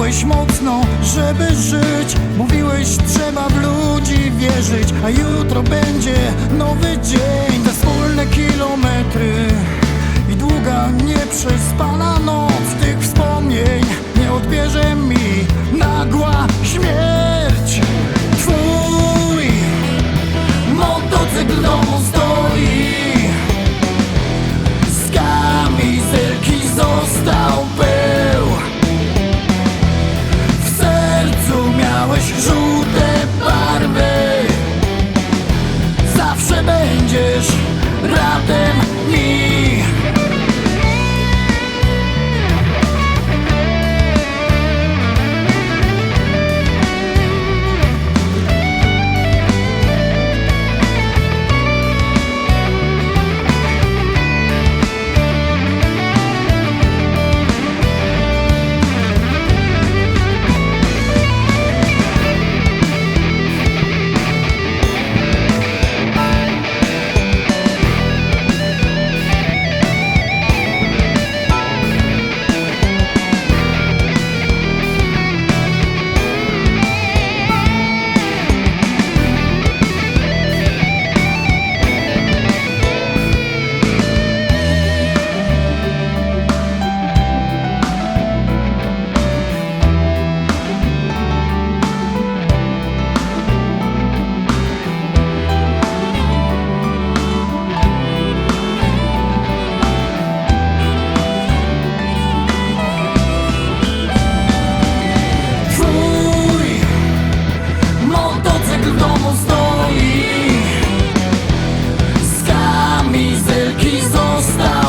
Mówiłeś mocno, żeby żyć. Mówiłeś, trzeba w ludzi wierzyć. A jutro będzie nowy dzień. Te wspólne kilometry I długa, nieprzespana noc. stop.